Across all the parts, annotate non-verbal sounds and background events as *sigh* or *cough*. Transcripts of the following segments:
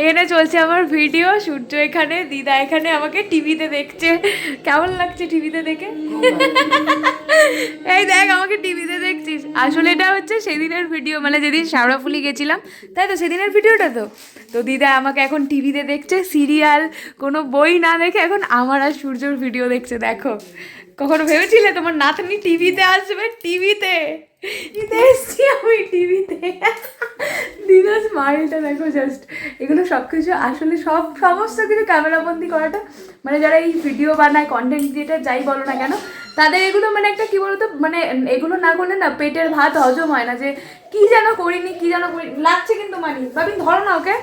এখানে চলছে আমার ভিডিও, সূর্য এখানে, দিদা এখানে, আমাকে টিভিতে দেখছে। কেমন লাগছে টিভিতে দেখে? এই দেখ, আমাকে টিভিতে দেখছিস। আসলে এটা হচ্ছে সেদিনের ভিডিও মানে যেদিন শ্যাওড়াফুলি গেছিলাম, তাই তো সেদিনের ভিডিওটা তো? তো দিদা আমাকে এখন টিভিতে দেখছে, সিরিয়াল, কোনো বই না দেখে এখন আমার আর সূর্যর ভিডিও দেখছে, দেখো। কখনো ভেবেছিলে তোমার নাতনি টিভিতে আসবে? টিভিতে। এসছি আমি টিভিতে। দিদা স্মাইলটা দেখো জাস্ট এগুলো সব কিছু আসলে সব সমস্ত কিছু ক্যামেরাবন্দি করাটা মানে যারা এই ভিডিও বানায় কন্টেন্ট ক্রিয়েটার যাই বলো না কেন, তাদের এগুলো মানে একটা কী বলতো মানে এগুলো না করলে না পেটের ভাত হজম হয় না যে, কি যেন করিনি, কি যেন করি লাগছে কিন্তু মানি। ভাবি, ধরো না ওকে।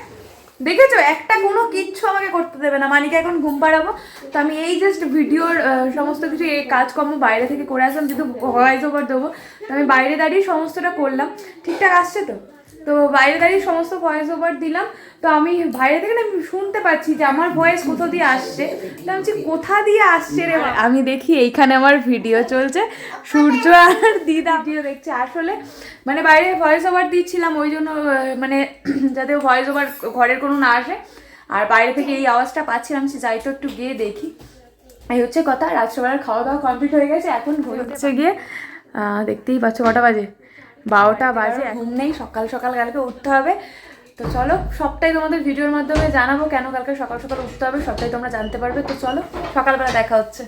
দেখেছ? একটা কোনো কিচ্ছু আমাকে করতে দেবে না। মানিকে এখন ঘুম পাড়াবো। তো আমি এই জাস্ট ভিডিওর সমস্ত কিছু, এই কাজকর্ম বাইরে থেকে করে আসলাম, যেহেতু ভয়েস ওভার দেবো। তো আমি বাইরে দাঁড়িয়ে সমস্তটা করলাম। ঠিকঠাক আসছে তো? তো বাইরে দাঁড়িয়ে সমস্ত ভয়েস ওভার দিলাম। তো আমি বাইরে থেকে না আমি শুনতে পাচ্ছি যে আমার ভয়েস কোথা দিয়ে আসছে। তো আমি কোথা দিয়ে আসছে রে ভাই?" আমি দেখি এইখানে আমার ভিডিও চলছে। সূর্য আর দিদা ভিডিও দেখছে। আসলে মানে বাইরে ভয়েস ওভার দিচ্ছিলাম, ওই জন্য মানে *clears throat* যাতে ভয়েস ওভার ঘরের কোনো না আসে। আর বাইরে থেকে এই আওয়াজটা পাচ্ছিলাম, সে যাই তো একটু গিয়ে দেখি। এই হচ্ছে কথা, রাত্রেবেলার খাওয়া দাওয়া কমপ্লিট হয়ে গেছে, এখন হচ্ছে গিয়ে দেখতেই পাচ্ছ, কটা বাজে? বারোটা বাজে ঘুম নেই সকাল সকাল কালকে উঠতে হবে। তো চলো সবটাই তোমাদের ভিডিওর মাধ্যমে জানাব কেন কালকে সকাল সকাল উঠতে হবে সবটাই তোমরা জানতে পারবে। তো চলো সকালবেলা দেখা হচ্ছে।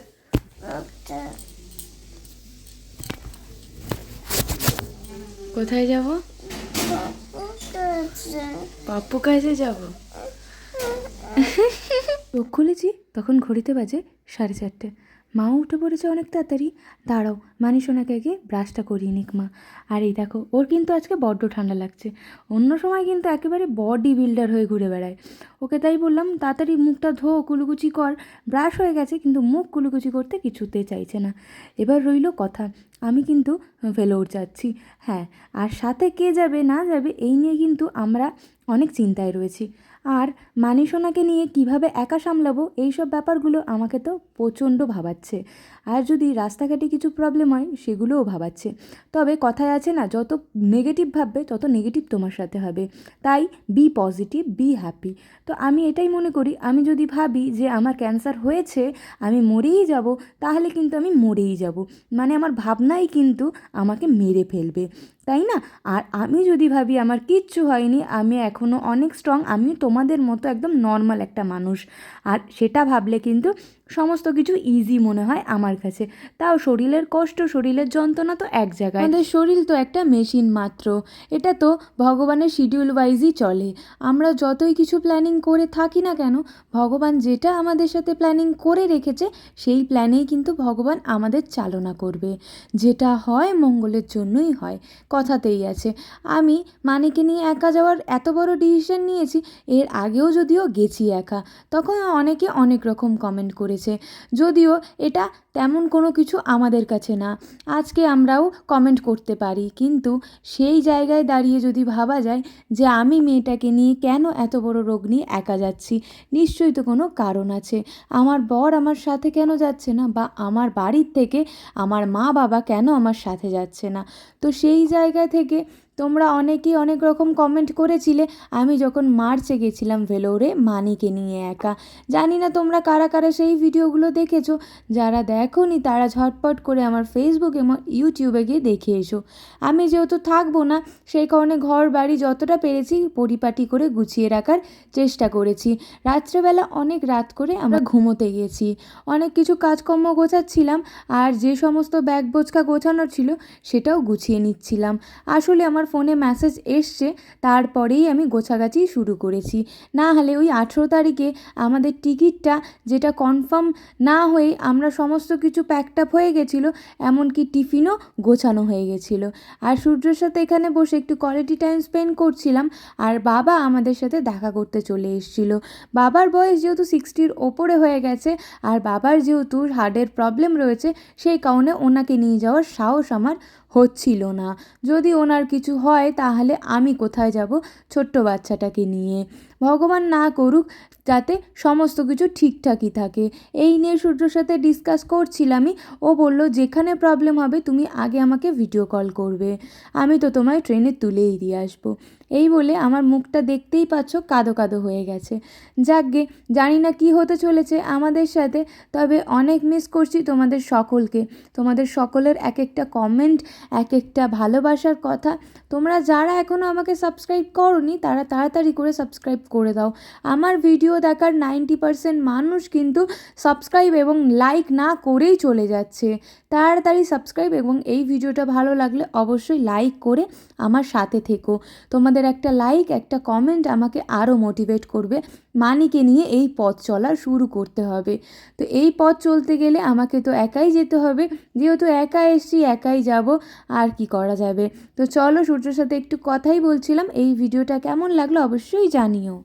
কোথায় যাব? পাপ্পু কাছে যাব। চোখ খুলেছি তখন ঘড়িতে বাজে সাড়ে চারটে। মাও উঠে পড়েছে অনেক তাড়াতাড়ি। দাঁড়াও, মানি সোনাকে আগে ব্রাশটা করিয়ে নিক মা। আর এই দেখো, ওর কিন্তু আজকে বড্ড ঠান্ডা লাগছে। অন্য সময় কিন্তু একেবারে বডি বিল্ডার হয়ে ঘুরে বেড়ায়। ওকে তাই বললাম, তাড়াতাড়ি মুখটা ধো, কুলুকুচি কর। ব্রাশ হয়ে গেছে, কিন্তু মুখ কুলুকুচি করতে কিছুতে চাইছে না। এবার রইল কথা, আমি কিন্তু ভেলোর যাচ্ছি। হ্যাঁ আর সাথে কে যাবে, না যাবে, এই নিয়ে কিন্তু আমরা অনেক চিন্তায় রয়েছি। আর মানিসোনাকে নিয়ে কীভাবে একা সামলাবো, এইসব ব্যাপারগুলো আমাকে তো প্রচণ্ড ভাবাচ্ছে। আর যদি রাস্তাঘাটে কিছু প্রবলেম হয়, সেগুলোও ভাবাচ্ছে। তবে কথায় আছে না, যত নেগেটিভ ভাববে, তত নেগেটিভ তোমার সাথে হবে। তাই বি পজিটিভ বি হ্যাপি তো আমি এটাই মনে করি, আমি যদি ভাবি যে আমার ক্যান্সার হয়েছে, আমি মরেই যাব, তাহলে কিন্তু আমি মরেই যাব। মানে আমার ভাবনাই কিন্তু আমাকে মেরে ফেলবে। তাই না? আর আমি যদি ভাবি আমার কিচ্ছু হয়নি, আমি এখনও অনেক স্ট্রং আমি তোমাদের মতো একদম নর্মাল একটা মানুষ। আর সেটা ভাবলে কিন্তু সমস্ত কিছু ইজি মনে হয় আমার কাছে। তাও শরীরের কষ্ট, শরীরের যন্ত্রণা তো এক জায়গায়। আমাদের শরীর তো একটা মেশিন মাত্র। এটা তো ভগবানের শিডিউল ওয়াইজই চলে। আমরা যতই কিছু প্ল্যানিং করে থাকি না কেন, ভগবান যেটা আমাদের সাথে প্ল্যানিং করে রেখেছে, সেই প্ল্যানেই কিন্তু ভগবান আমাদের চালনা করবে। যেটা হয় মঙ্গলের জন্যই হয়। কথাতেই আছে। আমি মানিকে নিয়ে একা যাওয়ার এত বড় ডিসিশন নিয়েছি, এর আগেও যদিও গেছি একা। তখন অনেকে অনেক রকম কমেন্ট করেছে। যদিও এটা তেমন কোনো কিছু আমাদের কাছে না। আজকে আমরাও কমেন্ট করতে পারি। কিন্তু সেই জায়গায় দাঁড়িয়ে যদি ভাবা যায় যে আমি মেয়েটাকে নিয়ে কেন এত বড় রোগ নিয়ে একা যাচ্ছি, নিশ্চয়ই তো কোনো কারণ আছে। আমার বর আমার সাথে কেন যাচ্ছে না বা আমার বাড়ির থেকে আমার মা বাবা কেন আমার সাথে যাচ্ছে না? তো সেই জায়গা থেকে তোমরা অনেকেই অনেক রকম কমেন্ট করেছিলে। আমি যখন মার্চে গেছিলাম ভেলোরে, মানিকে নিয়ে একা। জানি না তোমরা কারা কারা সেই ভিডিওগুলো দেখেছ। যারা দেখোনি, তারা ঝটপট করে আমার ফেসবুক এবং ইউটিউবে গিয়ে দেখে এসো। আমি যেহেতু থাকব না, সেই কারণে ঘর বাড়ি যতটা পেরেছি পরিপাটি করে গুছিয়ে রাখার চেষ্টা করেছি। রাত্রেবেলা অনেক রাত করে আমরা ঘুমোতে গেছি। অনেক কিছু কাজকর্ম গোছাচ্ছিলাম আর যে সমস্ত ব্যাগ বোচকা গোছানোর ছিল, সেটাও গুছিয়ে নিচ্ছিলাম। আসলে আমার ফোনে মেসেজ এসছে, তারপরেই আমি গোছাগাছি শুরু করেছি। না হলে ওই আঠেরো তারিখে আমাদের টিকিটটা যেটা কনফার্ম না হয়ে আমরা সমস্ত কিছু প্যাকড আপ হয়ে গেছিল, এমনকি টিফিনও গোছানো হয়ে গেছিল। আর সূর্যের সাথে এখানে বসে একটু কোয়ালিটি টাইম স্পেন্ড করছিলাম, আর বাবা আমাদের সাথে দেখা করতে চলে এসেছিল। বাবার বয়স যেহেতু সিক্সটির ওপরে হয়ে গেছে, আর বাবার যেহেতু হার্টের প্রবলেম রয়েছে, সেই কারণে ওনাকে নিয়ে যাওয়ার সাহস আমার হচ্ছিল না। যদি ওনার কিছু হয় তাহলে আমি কোথায় যাব ছোট্ট বাচ্চাটাকে নিয়ে? ভগবান না করুক, যাতে সমস্ত কিছু ঠিকঠাকই থাকে। এই নিয়ে সূর্যর সাথে ডিসকাস করছিলামই। ও বলল, যেখানে প্রবলেম হবে, তুমি আগে আমাকে ভিডিও কল করবে। আমি তো তোমায় ট্রেনে তুলেই দিয়ে আসব। এই বলে আমার মুখটা দেখতেই পাচ্ছ কাদো কাদো হয়ে গেছে। যাকগে, জানি না কি হতে চলেছে আমাদের সাথে, তবে অনেক মিস করছি তোমাদের সকলকে। তোমাদের সকলের এক একটা কমেন্ট এক একটা ভালোবাসার কথা। তোমরা যারা এখনও আমাকে সাবস্ক্রাইব করনি, তারা তাড়াতাড়ি করে সাবস্ক্রাইব করে দাও। আমার ভিডিও দেখার নাইনটি পারসেন্ট মানুষ কিন্তু সাবস্ক্রাইব এবং লাইক না করেই চলে যাচ্ছে। তাড়াতাড়ি সাবস্ক্রাইব এবং এই ভিডিওটা ভালো লাগলে অবশ্যই লাইক করে আমার সাথে থেকো। তোমাদের একটা লাইক একটা কমেন্ট আমাকে আরও মোটিভেট করবে। মানিকে নিয়ে এই পথ চলা শুরু করতে হবে। তো এই পথ চলতে গেলে আমাকে তো একাই যেতে হবে। যেহেতু একা এসছি, একাই যাব, আর কি করা যাবে? তো চলো সূর্যর সাথে একটু কথাই বলছিলাম। এই ভিডিওটা কেমন লাগল অবশ্যই জানিও।